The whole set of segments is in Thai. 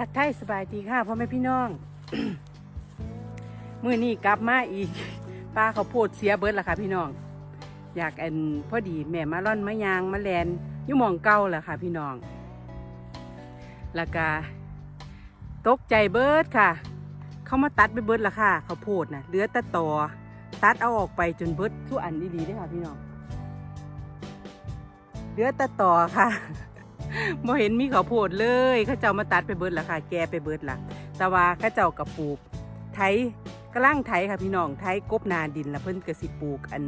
ทัดไทายสบายดีค่ะพ่อแม่พี่น้องมื่อนี้กลับมาอีกป้าเขาโพดเสียเบิร์ดละค่ะ พี่น้อง อยากอันพอดีแม่มาล่อนมายางมาแลนยู่มองเก่าแหละค่ะ พี่น้องแล้วก็ตกใจเบิร์ดค่ะ เขามาตัดไปเบิร์ดละค่ะเขาโพดนะเหลือแต่ตอตัดเอาออกไปจนเบิร์ดทุกอันดีๆเด้ค่ะ พี่น้องเหลือแต่ตอค่ะ บ่เห็นมีข้าวโพดเลยข้าเจ้ามาตัดไปเบิดละค่ะ แกไปเบิดละแต่ว่าข้าเจ้ากับปลูกไถกระล่างไถค่ะพี่น้องไถกบนาดินแล้วเพิ่นก็สิปลูกอัน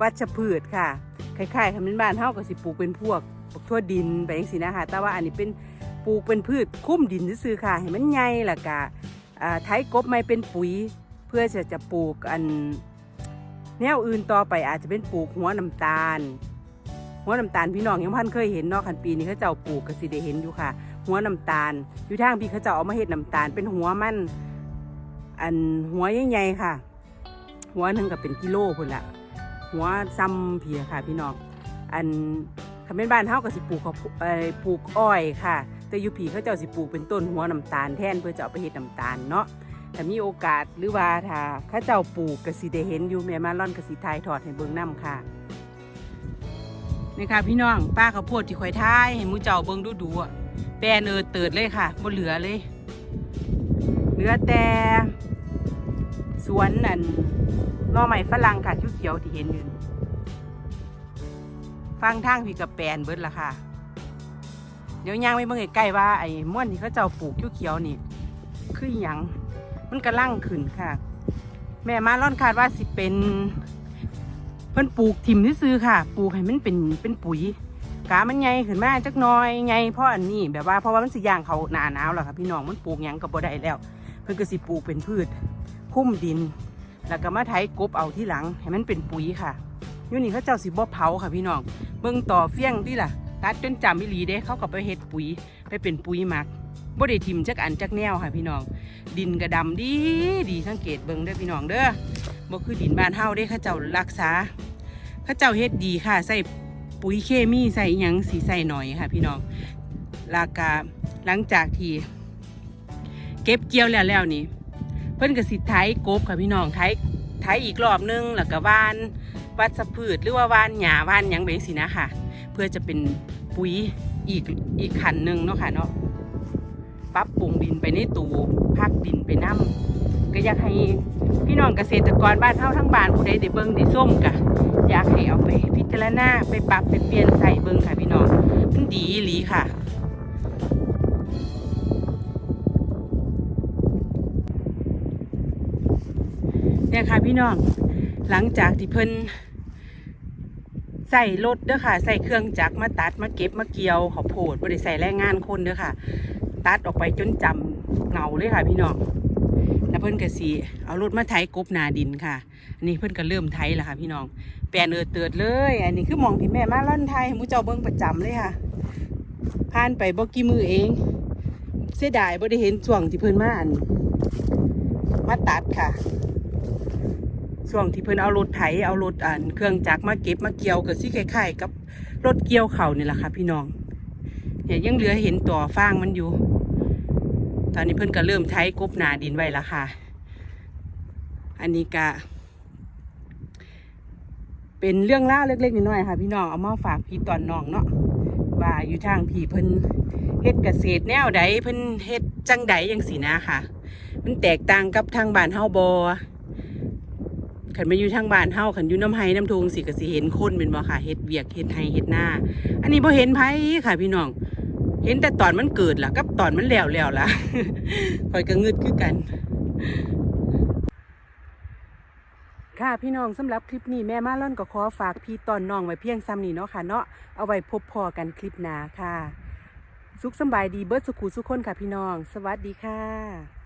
วัชพืชค่ะคล้ายๆคำเป็นบ้านเฮาก็สิปลูกเป็นพวกพวกทั่วดินไปจังซี่นะคะแต่ว่าอันนี้เป็นปลูกเป็นพืชคุ้มดินซื่อค่ะให้มันใหญ่ละก็อ่าไถกบไม่เป็นปุ๋ย เพื่อจะจะปลูกอันแนวอื่นต่อไปอาจจะเป็นปลูกหัวน้ำตาล หัวน้ำตาลพี่น้องยังพันเคยเห็นเนาะคันปีนี้เขาเจ้าปลูกก็สิได้เห็นอยู่ค่ะ หัวน้ำตาลอยู่ทางพี่เขาเจ้าเอามาเฮ็ดน้ำตาลเป็นหัวมัน อันหัวใหญ่ๆค่ะ หัวหนึ่งก็เป็นกิโลพุ่นละหัวซ้ำเพียค่ะพี่น้องอันคำเป็นบ้านเฮาก็สิปลูกเขาปลูกอ้อยค่ะ แต่อยูพีเขาเจ้าสิปลูกเป็นต้นหัวน้ำตาลแทนเพื่อจะเอาไปเฮ็ดน้ำตาลเนาะถ้ามีโอกาสหรือว่าถ้าเขาเจ้าปลูกกสิได้เห็นอยู่แม่มาร่อนกสิทายทอดให้เบิ่งน้ำค่ะ นี่ค่ะพี่น้องป้าข้าวโพดที่ข่อยท้ายให้หมูเจ้าเบิ่งดูดูๆอะแปรเนอเติดเลยค่ะบ่เหลือเลย เหลือแต่สวนอันน่อไม้ฝรั่งค่ะเขียวๆที่เห็นอยู่นี่ฟังทางพี่กับแปลนเบิดละค่ะ เดี๋ยวย่างไปเบิ่งใกล้ๆว่าไอ้ม่วนที่เขาเจ้าปลูกเขียวๆนี่ คือหยังมันกระลังขึ้นค่ะ แม่มาร่อนคาดว่าสิเป็น เพิ่นปลูกถิ่มซื้อค่ะ ปลูกให้มันเป็นเป็นปุ๋ยกามันใหญ่ขึ้นมาจักน้อยใหญ่เพราะอันนี้แบบว่าเพราะว่ามันสิย่างเขาหนาหนาวแล้วค่ะพี่น้องมันปลูกหยังก็บ่ได้แล้ว เพิ่นก็สิปลูกเป็นพืช คุ้มดิน แล้วก็มาไถกบเอาที่หลังให้มันเป็นปุ๋ยค่ะอยู่นี่เขาเจ้าสิบ่เผาค่ะพี่น้องเบิ่งต่อเฟี้ยงที่ล่ะตัดจนจำอีหลีเด้เขาก็ไปเฮ็ดปุ๋ยไปเป็นปุ๋ยหมักบ่ได้ทิมจักอันจักแนวค่ะพี่น้อง ดินกระดำดีดีสังเกตเบิ่งเด้อพี่น้องเด้อ บ่คือดินบ้านเฮาเด้เขาเจ้ารักษาข้าเจ้าเฮ็ดดีค่ะ ใส่ปุ๋ยเคมีใส่หยังสีใส่หน่อยค่ะ พี่น้องลากาหลังจากที่เก็บเกี่ยวแล้วแล้วนี่ เพิ่นก็สิไถกบค่ะพี่น้องไถไถอีกรอบนึงแล้วก็หวานวัชพืชหรือว่าหวานหญ้าหวานหยังแบบสินะค่ะ เพื่อจะเป็นปุ๋ยอีกอีกขันหนึ่งเนาะค่ะเนาะปรับปรุงดินไปในตูพักดินไปน้ำ ก็อยากให้พี่น้องเกษตรกรบ้านเฮาทั้งบ้านผู้ใดได้เบิ่งได้ส้มกะอยากให้เอาไปพิจารณาไปปรับไปเปลี่ยนใส่เบิงค่ะพี่น้องมันดีหลีค่ะเนี่ยค่ะพี่น้องหลังจากที่เพิ่นใส่รถเด้อค่ะใส่เครื่องจักรมาตัดมาเก็บมาเกี่ยวข้าวโพดบ่ได้ใส่แรงงานคนเด้อค่ะ ตัดออกไปจนจำเงาเลยค่ะพี่น้อง แล้วเพิ่นก็สิเอารถมาไถกบนาดินค่ะ อันนี้เพิ่นก็เริ่มไถแล้วค่ะ พี่น้อง แปลนเออเติดเลย อันนี้คือมองที่แม่มาล่อนไทยมูเจ้าเบิ่งประจำเลยค่ะ ผ่านไปบ่กี่มือเอง เสียดายบ่ได้เห็นช่วงที่เพิ่นมาอันมาตัดค่ะช่วงที่เพิ่นเอารถไถเอารถอันเครื่องจักรมาเก็บมาเกี่ยวก็สิคล้ายกับรถเกี่ยวเข่านี่แหละค่ะ พี่น้องเนี่ยยังเหลือเห็นต่อฟางมันอยู่ ตอนนี้เพิ่นก็เริ่มไถกบนาดินไว้แล้วค่ะ อันนี้ก็เป็นเรื่องเล่าเล็กๆน้อยๆค่ะ พี่น้องเอามาฝากพี่ตอนน้องเนาะว่าอยู่ทางพี่เพิ่นเฮ็ดเกษตรแนวใดเพิ่นเฮ็ดจังใดจังสีนะค่ะ มันแตกต่างกับทางบ้านเฮาบ่ขันมาอยู่ทางบ้านเฮาขันอยู่น้ำไห้น้ำทงสิกสิเห็นคนเป็นบ่ค่ะเฮ็ดเวียกเฮ็ดไห้เฮ็ดหน้า อันนี้บ่เห็นไผค่ะ พี่น้อง เห็นแต่ตอนมันเกิดล่ะกับตอนมันแล้วแล้วล่ะคอยก็งึดคือกัน ค่ะพี่น้องสำหรับคลิปนี้แม่มาล่อนก็ขอฝากพี่ตอนน้องไว้เพียงซ้ำนี้เนาะค่ะเนาะเอาไว้พบพอกันคลิปหน้าค่ะ สุขสบายดีเบิร์ดสุขูสุขคนค่ะพี่น้อง สวัสดีค่ะ